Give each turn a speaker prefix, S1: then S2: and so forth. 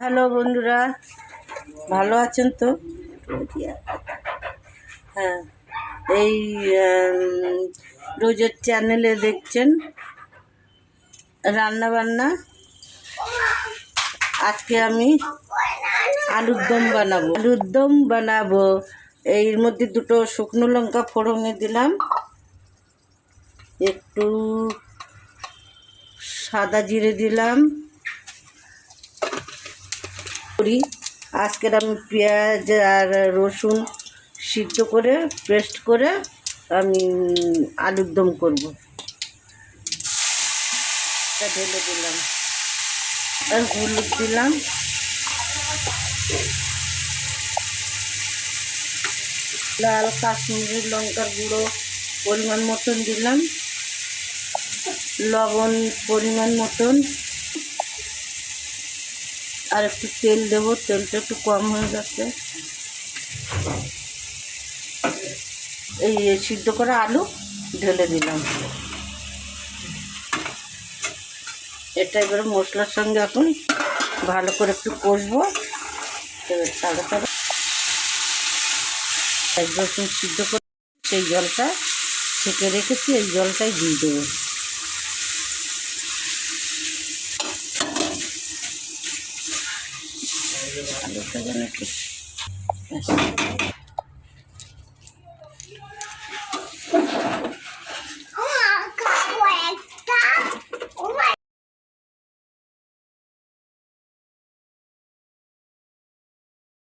S1: Hello বন্ধুরা, ভালো আছেন তো? হ্যাঁ এই রোজের চ্যানেলে দেখছেন রান্না বান্না আজকে আমি আলুর দম বানাবো। আলুর দম বানাবো। এর মধ্যে দুটো শুকনো লঙ্কা ফোড়নে দিলাম। একটু সাদা জিরে দিলাম। করি। আজকের আমি পেঁয়াজ আর রসুন সিদ্ধ করে, পেস্ট করে আমি আলুর দম করব। ঢেলে দিলাম। আর হলুদ দিলাম। লাল কাশ্মীরি লঙ্কার গুঁড়ো পরিমাণ মতন দিলাম। লবণ পরিমাণ মতন। আর একটু তেল দেবো, তেলটা একটু কম হয়ে গেছে এই সিদ্ধ করা আলু ঢেলে দিলাম। এটা এবারে মশলার সঙ্গে এখন ভালো করে একটু কষবো। এবার তাড়া তাড়া এক সিদ্ধ করে সেই জলটা ছেঁকে রেখেছি, এই জলটাই দিয়ে দেবো। আলুটা যেন একটু